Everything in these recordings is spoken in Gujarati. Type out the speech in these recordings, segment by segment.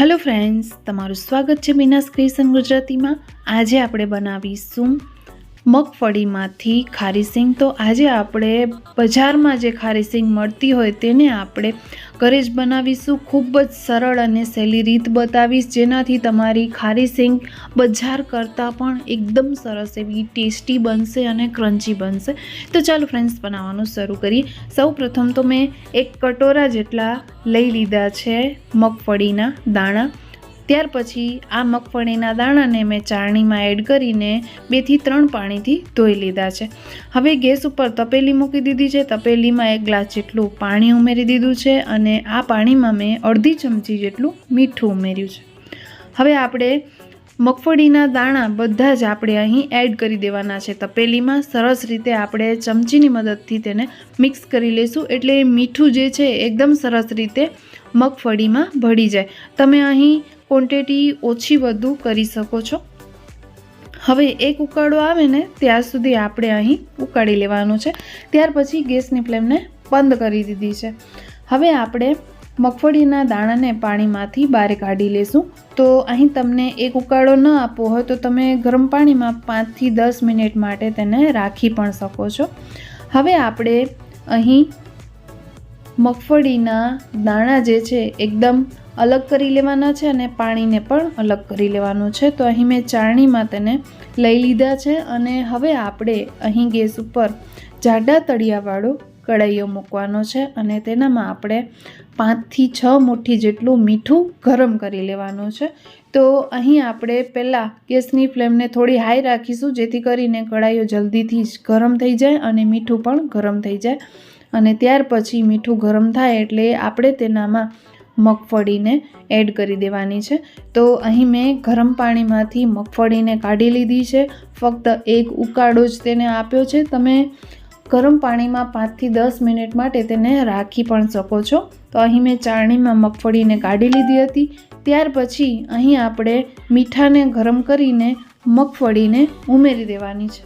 હેલો ફ્રેન્ડ્સ તમારું સ્વાગત છે મીનાસ ક્રિએશન ગુજરાતીમાં. આજે આપણે બનાવીશું મગફળીમાંથી ખારી સિંગ. તો આજે આપણે બજારમાં જે ખારી સિંગ મળતી હોય તેને આપણે ઘરે જ બનાવીશું. ખૂબ જ સરળ અને સહેલી રીત બતાવીશ. જેનાથી તમારી ખારી સિંગ બજાર કરતાં પણ એકદમ સરસ એવી ટેસ્ટી બનશે અને ક્રન્ચી બનશે. તો ચાલો ફ્રેન્ડ્સ બનાવવાનું શરૂ કરીએ. સૌ તો મેં એક કટોરા જેટલા લઈ લીધા છે મગફળીના દાણા. ત્યાર પછી આ મગફળીના દાણાને મેં ચાળણીમાં એડ કરીને બેથી ત્રણ પાણીથી ધોઈ લીધા છે. હવે ગેસ ઉપર તપેલી મૂકી દીધી છે. તપેલીમાં એક ગ્લાસ જેટલું પાણી ઉમેરી દીધું છે અને આ પાણીમાં મેં અડધી ચમચી જેટલું મીઠું ઉમેર્યું છે. હવે આપણે મગફળીના દાણા બધા જ આપણે અહીં એડ કરી દેવાના છે. તપેલીમાં સરસ રીતે આપણે ચમચીની મદદથી તેને મિક્સ કરી લઈશું એટલે મીઠું જે છે એકદમ સરસ રીતે મગફળીમાં ભળી જાય. તમે અહીં ક્વોન્ટિટી ઓછી વધુ કરી શકો છો. હવે એક ઉકાળો આવે ને ત્યાં સુધી આપણે અહીં ઉકાળી લેવાનું છે. ત્યાર પછી ગેસની ફ્લેમને બંધ કરી દીધી છે. હવે આપણે મગફળીના દાણાને પાણીમાંથી બહાર કાઢી લેશું. તો અહીં તમને એક ઉકાળો ન આપવો હોય તો તમે ગરમ પાણીમાં પાંચથી દસ મિનિટ માટે તેને રાખી પણ શકો છો. હવે આપણે અહીં મગફળીના દાણા જે છે એકદમ અલગ કરી લેવાના છે અને પાણીને પણ અલગ કરી લેવાનું છે. તો અહીં મેં ચાળણીમાં તેને લઈ લીધા છે અને હવે આપણે અહીં ગેસ ઉપર જાડા તળિયાવાળો કડાઈઓ મૂકવાનો છે અને તેનામાં આપણે પાંચથી છ મુઠ્ઠી જેટલું મીઠું ગરમ કરી લેવાનું છે. તો અહીં આપણે પહેલાં ગેસની ફ્લેમને થોડી હાઈ રાખીશું, જેથી કરીને કડાઈઓ જલ્દીથી જ ગરમ થઈ જાય અને મીઠું પણ ગરમ થઈ જાય. અને ત્યાર પછી મીઠું ગરમ થાય એટલે આપણે તેનામાં મગફળીને એડ કરી દેવાની છે. તો અહીં મેં ગરમ પાણીમાંથી મગફળીને કાઢી લીધી છે. ફક્ત એક ઉકાળો જ તેને આપ્યો છે. તમે ગરમ પાણીમાં પાંચથી દસ મિનિટ માટે તેને રાખી પણ શકો છો. તો અહીં મેં ચાળણીમાં મગફળીને કાઢી લીધી હતી. ત્યાર પછી અહીં આપણે મીઠાને ગરમ કરીને મગફળીને ઉમેરી દેવાની છે.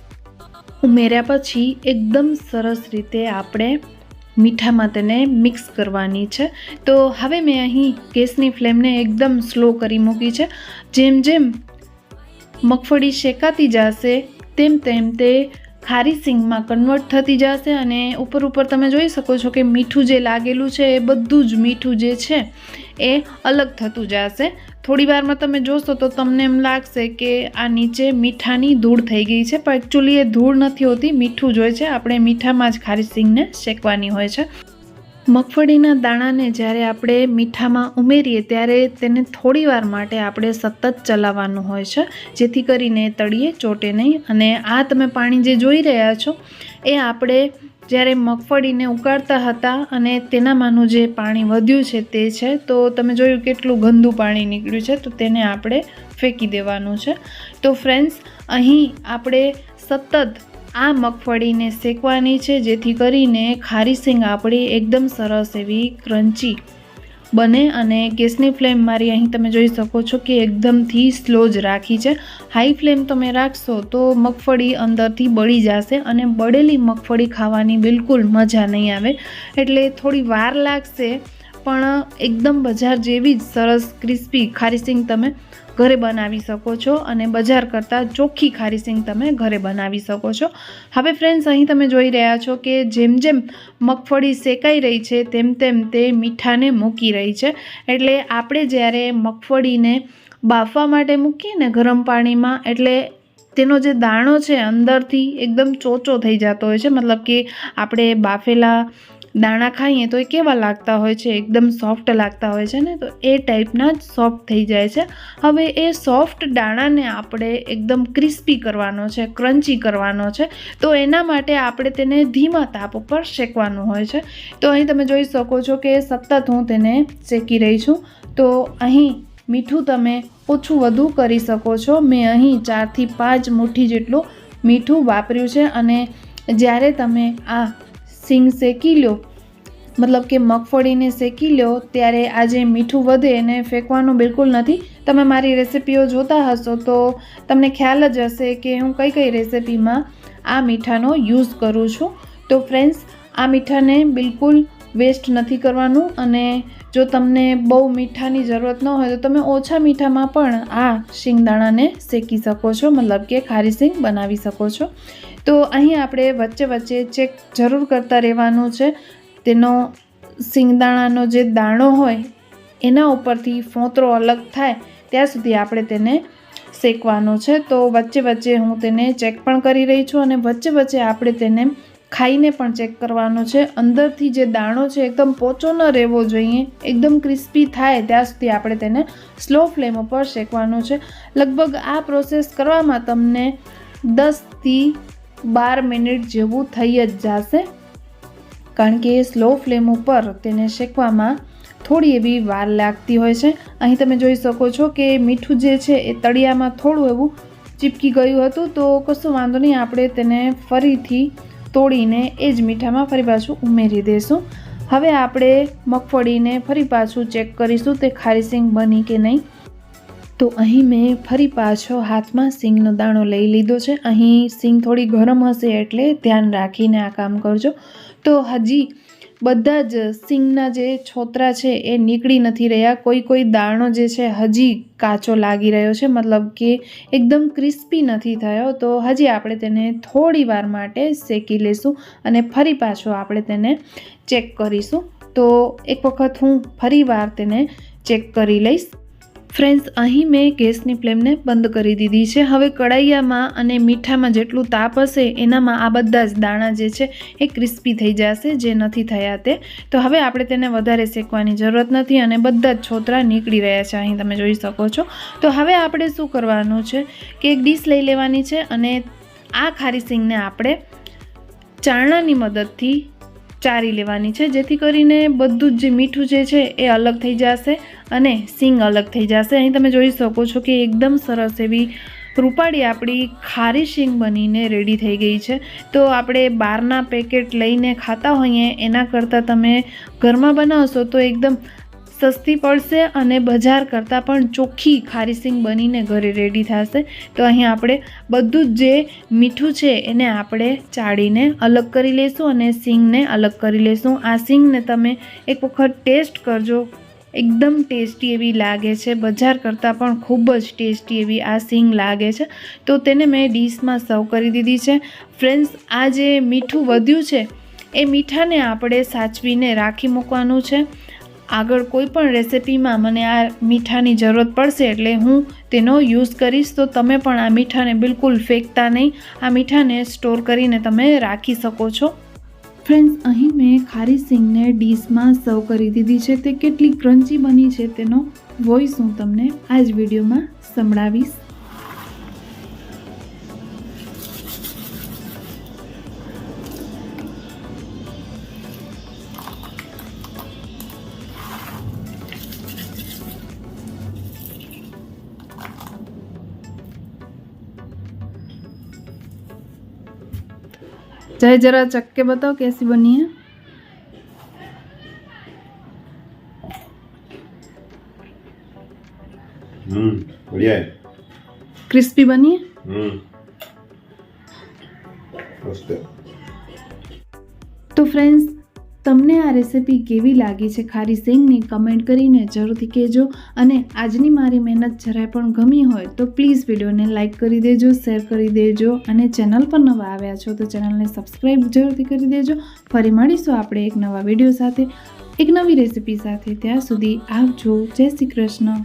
ઉમેર્યા પછી એકદમ સરસ રીતે આપણે મીઠામાં તેને મિક્સ કરવાની છે. તો હવે મેં અહીં ગેસની ફ્લેમને એકદમ સ્લો કરી મૂકી છે. જેમ જેમ મગફળી શેકાતી જશે, તેમ તેમ તે ખારી સિંગમાં કન્વર્ટ થતી જશે અને ઉપર ઉપર તમે જોઈ શકો છો કે મીઠું જે લાગેલું છે એ બધું જ મીઠું જે છે એ અલગ થતું જશે. થોડી વારમાં તમે જોશો તો તમને એમ લાગશે કે આ નીચે મીઠાની ધૂળ થઈ ગઈ છે, પણ એકચ્યુઅલી એ ધૂળ નથી હોતી, મીઠું જ હોય છે. આપણે મીઠામાં જ ખારી સિંગને શેકવાની હોય છે. મગફળીના દાણાને જ્યારે આપણે મીઠામાં ઉમેરીએ ત્યારે તેને થોડી વાર માટે આપણે સતત ચલાવવાનું હોય છે. જેથી કરીને તળીએ, ચોટે નહીં. અને આ તમે પાણી જે જોઈ રહ્યા છો, એ આપણે જ્યારે મગફળીને ઉકાળતા હતા અને તેનામાંનું જે પાણી વધ્યું છે તે છે, તો તમે જોયું કેટલું ગંદુ પાણી નીકળ્યું છે, તો તેને આપણે ફેંકી દેવાનું છે. તો ફ્રેન્ડ્સ અહીં આપણે સતત આ મગફળીને શેકવાની છે, જેથી કરીને ખારી સિંગ આપણી એકદમ સરસ એવી ક્રન્ચી બને અને ગેસની ફ્લેમ મારી અહીં તમે જોઈ શકો છો કે એકદમથી સ્લો જ રાખી છે. હાઈ ફ્લેમ તમે રાખશો તો મગફળી અંદરથી બળી જશે અને બળેલી મગફળી ખાવાની બિલકુલ મજા નહીં આવે. એટલે થોડી વાર લાગશે પણ એકદમ બજાર જેવી જ સરસ ક્રિસ્પી ખારી સિંગ તમે ઘરે બનાવી શકો છો અને બજાર કરતાં ચોખ્ખી ખારી સિંગ તમે ઘરે બનાવી શકો છો. હવે ફ્રેન્ડ્સ અહીં તમે જોઈ રહ્યા છો કે જેમ જેમ મગફળી શેકાઈ રહી છે, તેમ તેમ તે મીઠાને મૂકી રહી છે. એટલે આપણે જ્યારે મગફળીને બાફવા માટે મૂકીએ ને ગરમ પાણીમાં, એટલે તેનો જે દાણો છે અંદરથી એકદમ ચોચો થઈ જતો હોય છે. મતલબ કે આપણે બાફેલા દાણા ખાઈએ તો એ કેવા લાગતા હોય છે? એકદમ સોફ્ટ લાગતા હોય છે ને? તો એ ટાઈપના જ સોફ્ટ થઈ જાય છે. હવે એ સોફ્ટ દાણાને આપણે એકદમ ક્રિસ્પી કરવાનો છે ક્રન્ચી કરવાનો છે, તો એના માટે આપણે તેને ધીમા તાપ ઉપર શેકવાનું હોય છે. તો અહીં તમે જોઈ શકો છો કે સતત હું તેને શેકી રહી છું. તો અહીં મીઠું તમે ઓછું વધુ કરી શકો છો. મેં અહીં ચારથી પાંચ મુઠ્ઠી જેટલું મીઠું વાપર્યું છે અને જ્યારે તમે આ સિંગ શેકી લો મતલબ કે મગફળીને શેકી લો ત્યારે આજે મીઠું વધે એને ફેંકવાનું બિલકુલ નથી. તમે મારી રેસિપીઓ જોતા હશો તો તમને ખ્યાલ જ હશે કે હું કઈ કઈ રેસિપીમાં આ મીઠાનો યુઝ કરું છું. તો ફ્રેન્ડ્સ, આ મીઠાને બિલકુલ વેસ્ટ નથી કરવાનું અને જો તમને બહુ મીઠાની જરૂરત ન હોય તો તમે ઓછા મીઠામાં પણ આ શિંગદાણાને શેકી શકો છો, મતલબ કે ખારી સિંગ બનાવી શકો છો. તો અહીં આપણે વચ્ચે વચ્ચે ચેક જરૂર કરતા રહેવાનું છે. તેનો શિંગદાણાનો જે દાણો હોય, એના ઉપરથી ફોતરો અલગ થાય, ત્યાં સુધી આપણે તેને શેકવાનો છે. તો વચ્ચે વચ્ચે હું તેને ચેક પણ કરી રહી છું અને વચ્ચે વચ્ચે આપણે તેને ખાઈને પણ ચેક કરવાનો છે. અંદરથી જે દાણો છે, એકદમ પોચો ન રહેવો જોઈએ. એકદમ ક્રિસ્પી થાય ત્યાં સુધી આપણે તેને સ્લો ફ્લેમ ઉપર શેકવાનું છે. લગભગ આ પ્રોસેસ કરવામાં તમને દસથી બાર મિનિટ જેવું થઈ જ જશે. કારણ કે સ્લો ફ્લેમ ઉપર તેને શેકવામાં થોડી એવી વાર લાગતી હોય છે. અહીં તમે જોઈ શકો છો કે મીઠું જે છે, એ તળિયામાં થોડું એવું ચીપકી ગયું હતું. તો કશું વાંધો નહીં, આપણે તેને ફરીથી તોડીને એ જ મીઠામાં ફરી પાછું ઉમેરી દઈશું હવે આપણે મગફળીને ફરી પાછું ચેક કરીશું તે ખારી સિંગ બની કે નહીં. તો અહીં મેં ફરી પાછો હાથમાં સિંગનો દાણો લઈ લીધો છે. અહીં સિંગ થોડી ગરમ હશે એટલે ધ્યાન રાખીને આ કામ કરજો. તો હજી બધા જ સિંગના જે છોતરા છે એ નીકળી નથી રહ્યા. કોઈ કોઈ દાણો જે છે હજી કાચો લાગી રહ્યો છે. મતલબ કે એકદમ ક્રિસ્પી નથી થયો. તો હજી આપણે તેને થોડી વાર માટે શેકી લઈશું અને ફરી પાછો આપણે તેને ચેક કરીશું. તો એક વખત હું ફરી વાર તેને ચેક કરી લઈશ. ફ્રેન્ડ્સ, અહીં મેં ગેસની ફ્લેમને બંધ કરી દીધી છે. હવે કડાઈયામાં અને મીઠામાં જેટલું તાપ હશે, એનામાં આ બધા જ દાણા જે છે, એ ક્રિસ્પી થઈ જશે, જે નથી થયા તે. તો હવે આપણે તેને વધારે શેકવાની જરૂરત નથી અને બધા જ છોતરા નીકળી રહ્યા છે. અહીં તમે જોઈ શકો છો. તો હવે આપણે શું કરવાનું છે કે એક ડીશ લઈ લેવાની છે અને આ ખારી સિંગને આપણે ચારણાની મદદથી ચારી લેવાની છે, જેથી કરીને બધું જ જે મીઠું જે છે એ અલગ થઈ જશે અને સિંગ અલગ થઈ જશે. અહીં તમે જોઈ શકો છો કે એકદમ સરસ એવી રૂપાળી આપણી ખારી શીંગ બનીને રેડી થઈ ગઈ છે. તો આપણે બહારના પેકેટ લઈને ખાતા હોઈએ, એના કરતાં તમે ઘરમાં બનાવશો તો એકદમ સસ્તી પડશે અને બજાર કરતાં પણ ચોખ્ખી ખારી સિંગ બનીને ઘરે રેડી થશે. તો અહીં આપણે બધું જ મીઠું છે એને આપણે ચાળીને અલગ કરી લઈશું અને સિંગને અલગ કરી લઈશું આ સિંગને તમે એક વખત ટેસ્ટ કરજો. એકદમ ટેસ્ટી એવી લાગે છે. બજાર કરતાં પણ ખૂબ જ ટેસ્ટી એવી આ સિંગ લાગે છે. તો તેને મેં ડીશમાં સર્વ કરી દીધી છે. ફ્રેન્ડ્સ, આ જે મીઠું વધ્યું છે, એ મીઠાને આપણે સાચવીને રાખી મૂકવાનું છે. આગળ કોઈ પણ રેસિપીમાં મને આ મીઠાની જરૂરત પડશે એટલે હું તેનો યુઝ કરીશ, તો તમે પણ આ મીઠાને બિલકુલ ફેંકતા નહીં. આ મીઠાને સ્ટોર કરીને તમે રાખી શકો છો. ફ્રેન્ડ્સ, અહીં મેં ખારી સિંગને ડીશમાં સર્વ કરી દીધી છે. તે કેટલી ક્રન્ચી બની છે તેનો વોઇસ હું તમને આ જ વિડીયોમાં સંભળાવીશ. चाहे ज़रा चख के बताओ कैसी बनी है बढ़िया है क्रिस्पी बनी है तो फ्रेंड्स તમને આ રેસિપી કેવી લાગી છે ખારી સિંગની કમેન્ટ કરીને જરૂરથી કહેજો અને આજની મારી મહેનત જરાય પણ ગમી હોય તો પ્લીઝ વિડીયોને લાઇક કરી દેજો, શેર કરી દેજો અને ચેનલ પર નવા આવ્યા છો તો ચેનલને સબસ્ક્રાઈબ જરૂરથી કરી દેજો. ફરી મળીશું આપણે એક નવા વીડિયો સાથે, એક નવી રેસિપી સાથે. ત્યાં સુધી આવજો. જય શ્રી કૃષ્ણ.